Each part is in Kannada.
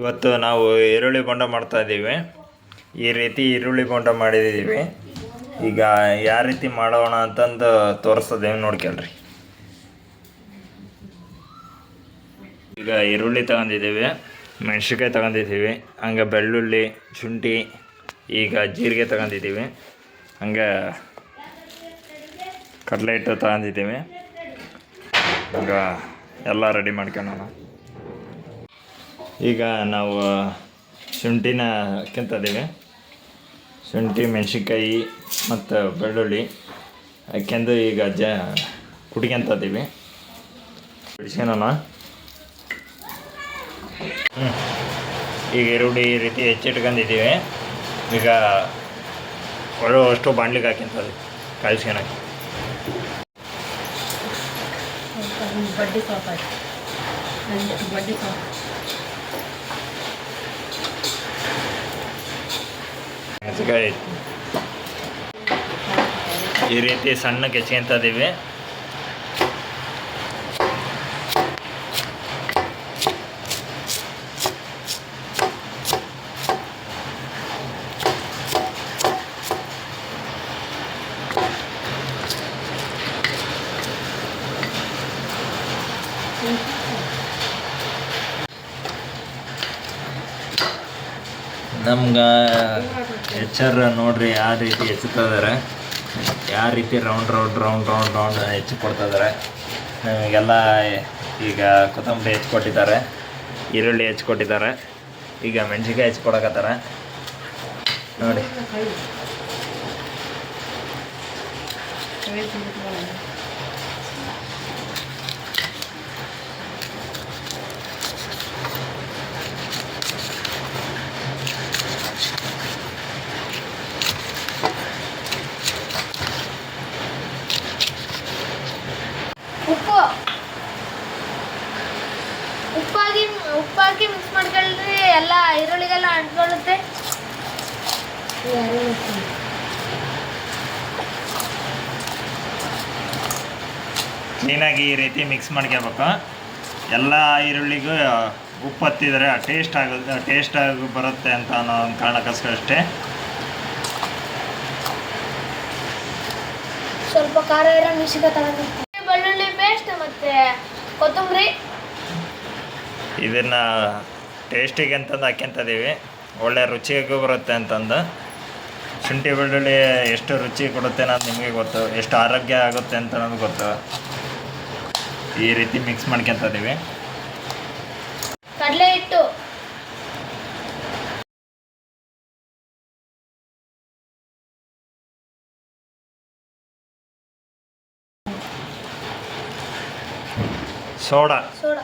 ಇವತ್ತು ನಾವು ಈರುಳ್ಳಿ ಬೊಂಡ ಮಾಡ್ತಾ ಇದ್ದೀವಿ. ಈ ರೀತಿ ಈರುಳ್ಳಿ ಬೊಂಡ ಮಾಡಿದ್ದೀವಿ. ಈಗ ಯಾವ ರೀತಿ ಮಾಡೋಣ ಅಂತಂದು ತೋರಿಸ್ತದೇವೆ ನೋಡ್ಕೊಳ್ರಿ ಈಗ ಈರುಳ್ಳಿ ತಗೊಂಡಿದ್ದೀವಿ, ಮೆಣಸಿನ್ಕಾಯಿ ತಗೊಂಡಿದ್ದೀವಿ, ಹಂಗೆ ಬೆಳ್ಳುಳ್ಳಿ, ಶುಂಠಿ, ಈಗ ಜೀರಿಗೆ ತಗೊಂಡಿದ್ದೀವಿ, ಹಂಗೆ ಕಡಲೆ ಹಿಟ್ಟು ತಗೊಂಡಿದ್ದೀವಿ. ಈಗ ಎಲ್ಲ ರೆಡಿ ಮಾಡ್ಕೊಳ್ಳೋಣ ಈಗ ನಾವು ಶುಂಠಿನ ಹಾಕ್ಯಂತಿದ್ದೀವಿ ಶುಂಠಿ, ಮೆಣಸಿನ್ಕಾಯಿ ಮತ್ತು ಬೆಳ್ಳುಳ್ಳಿ. ಹಾಕ್ಯಂದು ಈಗ ಜ ಬಿಡಿಸ್ಕೊಳ್ಳೋಣ ಹ್ಞೂ ಈಗ ಈರುಳ್ಳಿ ಈ ರೀತಿ ಹೆಚ್ಚಿಟ್ಕೊಂಡಿದ್ದೀವಿ. ಈಗ ಒಳ್ಳೆ ಅಷ್ಟು ಬಾಣ್ಲಿಗೆ ಹಾಕ್ಯಂತದೆ ಕಾಯಿಸ್ಕೊಳಕ್ಕೆ. ಬಡ್ಡಿ ಬಡ್ಡಿ ಮೆಣಸಿನ್ಕಾಯಿ ಈ ರೀತಿ ಸಣ್ಣಕ್ಕೆ ಹೆಚ್ಕೊಂತಿದ್ದೀವಿ ನಮ್ಗೆ ಎಚ್ ಆರ್ ನೋಡ್ರಿ ಯಾವ ರೀತಿ ಹೆಚ್ಚುತ್ತಿದ್ದಾರೆ ಯಾವ ರೀತಿ round round round round round ಹೆಚ್ಚು ಕೊಡ್ತಾ ಇದಾರೆ. ನಮಗೆಲ್ಲ ಈಗ ಕೊತ್ತಂಬರಿ ಹೆಚ್ಚು ಕೊಟ್ಟಿದ್ದಾರೆ. ಈರುಳ್ಳಿ ಹೆಚ್ಚು ಕೊಟ್ಟಿದ್ದಾರೆ. ಈಗ ಮೆಣಸಿನ್ಕಾಯಿ ಹೆಚ್ಚು ಕೊಡಕತ್ತಾರ. ನೋಡಿ. ಉಪ್ಪು. ಉಪ್ಪಾಗಿ ಉಪ್ಪಾಕಿ ಮಿಕ್ಸ್ ಮಾಡ್ಕೊಳ್ರಿ ಎಲ್ಲ ಈರುಳ್ಳಿಗೆಲ್ಲ ಅಂಟ್ಕೊಳ್ಳುತ್ತೆ. ಕ್ಲೀನಾಗಿ ಈ ರೀತಿ ಮಿಕ್ಸ್ ಮಾಡ್ಕೋಬೇಕು ಎಲ್ಲ ಈರುಳ್ಳಿಗೂ ಉಪ್ಪು ಹತ್ತಿದ್ರೆ ಟೇಸ್ಟ್ ಆಗುತ್ತೆ ಟೇಸ್ಟ್ ಆಗಿ ಬರುತ್ತೆ ಅಂತ ಅನ್ನೋ ಒಂದು ಕಾರಣಕ್ಕೋಸ್ಕರ ಅಷ್ಟೇ. ಸ್ವಲ್ಪ ಖಾರ ಇರೋ ಮಿಶ್ರಿತ ತಗೊಂಡಿರ್ತೀನಿ ಕೊತ್ತಂಬರಿ. ಇದನ್ನು ಟೇಸ್ಟಿಗೆ ಅಂತಂದು ಹಾಕ್ಯಂತದೀವಿ. ಒಳ್ಳೆ ರುಚಿಗೂ ಬರುತ್ತೆ ಅಂತಂದು. ಶುಂಠಿ ಬೆಳ್ಳುಳ್ಳಿ ಎಷ್ಟು ರುಚಿ ಕೊಡುತ್ತೆ ಅನ್ನೋದು ನಿಮಗೆ ಗೊತ್ತು. ಎಷ್ಟು ಆರೋಗ್ಯ ಆಗುತ್ತೆ ಅಂತ ಅನ್ನೋದು ಗೊತ್ತು. ಈ ರೀತಿ ಮಿಕ್ಸ್ ಮಾಡ್ಕೊತಿದ್ದೀವಿ ಕಡಲೆ ಹಿಟ್ಟು ಸೋಡಾ. ಸೋಡಾ.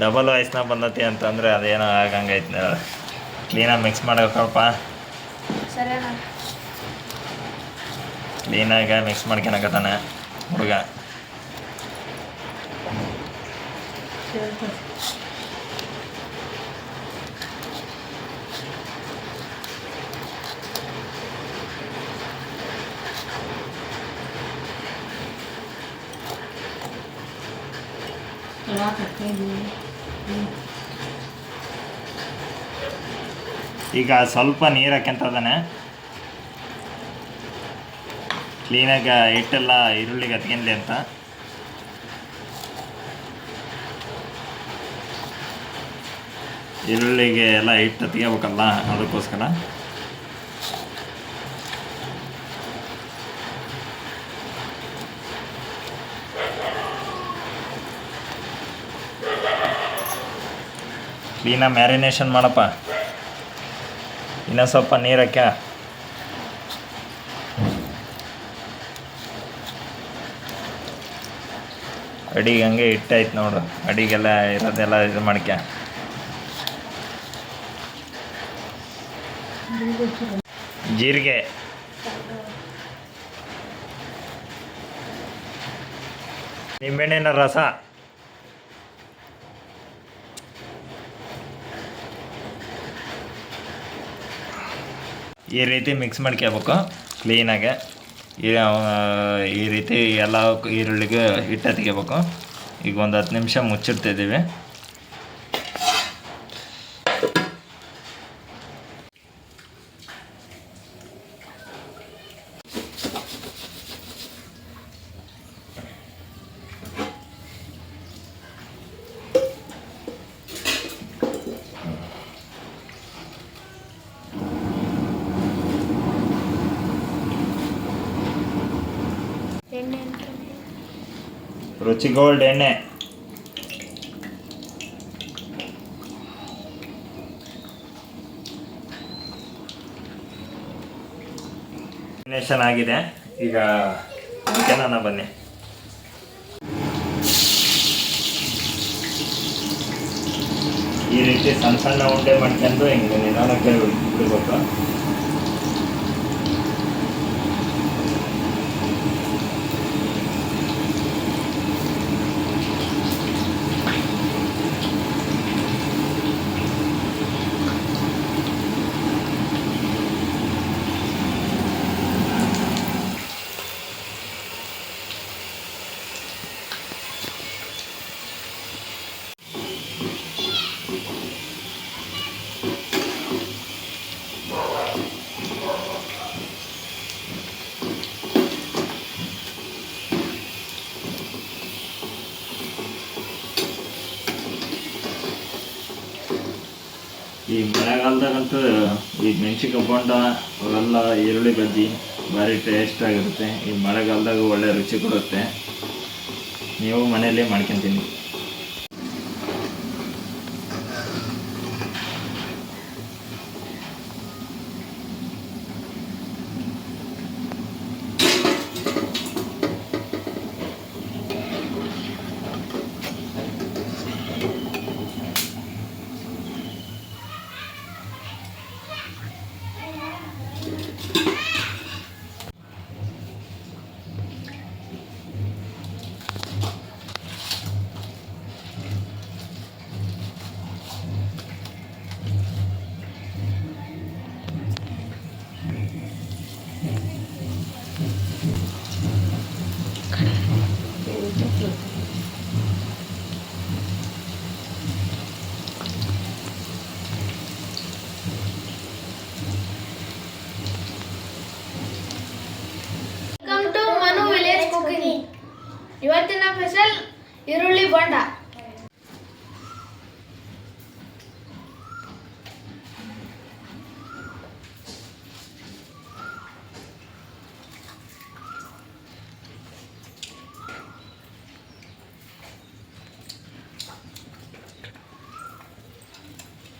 ಡಬಲ್ ವಾಯ್ಸ್ನ ಬಂದತಿ ಅಂತಂದರೆ ಅದೇನೋ ಆಗಂಗೈತೆ ಕ್ಲೀನಾಗಿ ಮಿಕ್ಸ್ ಮಾಡಬೇಕಪ್ಪ. ಕ್ಲೀನಾಗಿ ಮಿಕ್ಸ್ ಮಾಡ್ಕೊಳಕತ್ತಾನೆ ಹುಡುಗ. ಈಗ ಸ್ವಲ್ಪ ನೀರು ಹಾಕ್ಯಂತದಾನೆ ಕ್ಲೀನಾಗಿ ಹಿಟ್ಟೆಲ್ಲ ಈರುಳ್ಳಿಗೆ ಹತ್ಕೊಂಡ್ಲಿ ಅಂತ. ಈರುಳ್ಳಿಗೆ ಎಲ್ಲ ಹಿಟ್ಟು ಹತ್ಕೋಬೇಕಲ್ಲ ಅದಕ್ಕೋಸ್ಕರ. ಕ್ಲೀನಾಗಿ ಮ್ಯಾರಿನೇಷನ್ ಮಾಡಪ್ಪ. ಇನ್ನೂ ಸ್ವಲ್ಪ ನೀರು ಹಾಕ್ಯ. ಅಡಿಗೆ ಹಂಗೆ ಇಟ್ಟಾಯ್ತು ನೋಡು. ಅಡಿಗೆಲ್ಲ ಇರೋದೆಲ್ಲ ಇದು ಮಾಡ್ಕ ಜೀರಿಗೆ. ನಿಂಬೆಣ್ಣಿನ ರಸ. ಈ ರೀತಿ ಮಿಕ್ಸ್ ಮಾಡ್ಕೋಬೇಕು ಕ್ಲೀನಾಗೆ ಈ ರೀತಿ ಎಲ್ಲ ಈರುಳ್ಳಿಗೆ ಹಿಟ್ಟು ಹತ್ಕೋಬೇಕು ಈಗ ಒಂದು ಹತ್ತು ನಿಮಿಷ ಮುಚ್ಚಿಡ್ತಿದ್ದೀವಿ ಎಣ್ಣೆ ರುಚಿ ಗೋಲ್ಡ್ ಎಣ್ಣೆ. ಕಾಂಬಿನೇಷನ್ ಆಗಿದೆ. ಈಗ ಚೆನ್ನ ಬನ್ನಿ. ಈ ರೀತಿ ಸಣ್ಣ ಸಣ್ಣ ಉಂಡೆ ಮಾಡ್ಕೊಂಡು ಹಿಂಗೆ ನಿಧಾನಕ್ಕೆ ಬಿಡ್ಬೇಕು ಈ ಮಳೆಗಾಲದಾಗಂತೂ ಈ ಮೆಣಸಿನ್ಕಾಯಿ ಬೋಂಡ, ಅವೆಲ್ಲ ಈರುಳ್ಳಿ ಬಜ್ಜಿ ಭಾರಿ ಟೇಸ್ಟ್ ಆಗಿರುತ್ತೆ. ಈ ಮಳೆಗಾಲದಾಗ ಒಳ್ಳೆ ರುಚಿ ಕೊಡುತ್ತೆ. ನೀವು ಮನೆಯಲ್ಲೇ ಮಾಡ್ಕೊಂತೀನಿ. ಸ್ಪೆಷಲ್ ಈರುಳ್ಳಿ ಬೋಂಡ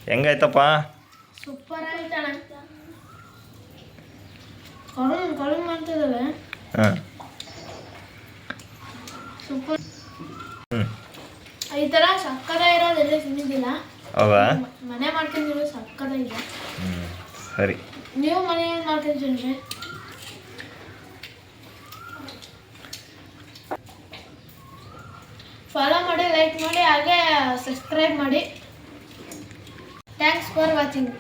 ಹೆಂಗಾಯ್ತಪ್ಪ ಸೂಪರ್ ಆಯ್ತಣ್ಣ ಕಳುಮ್ ಕಳುಮ್ ಮಾಡ್ತಿದ್ದಾವೆ ಹಾಂ ಸೂಪರ್ ಹ್ಞೂ ಈ ಥರ ಸಕ್ಕರೆ ಇರೋದೆಲ್ಲ ಎಲ್ಲಿ ಅವಾ ಮನೆ ಮಾಡ್ಕೊಂಡಿರೋ ಸಕ್ಕರೆ ಹ್ಞೂ ಸರಿ. ನೀವು ಮನೆಯಲ್ಲಿ ಮಾಡ್ಕೊಂತೀರಿ ಫಾಲೋ ಮಾಡಿ ಲೈಕ್ ಮಾಡಿ ಹಾಗೆ ಸಬ್ಸ್ಕ್ರೈಬ್ ಮಾಡಿ. Thanks for watching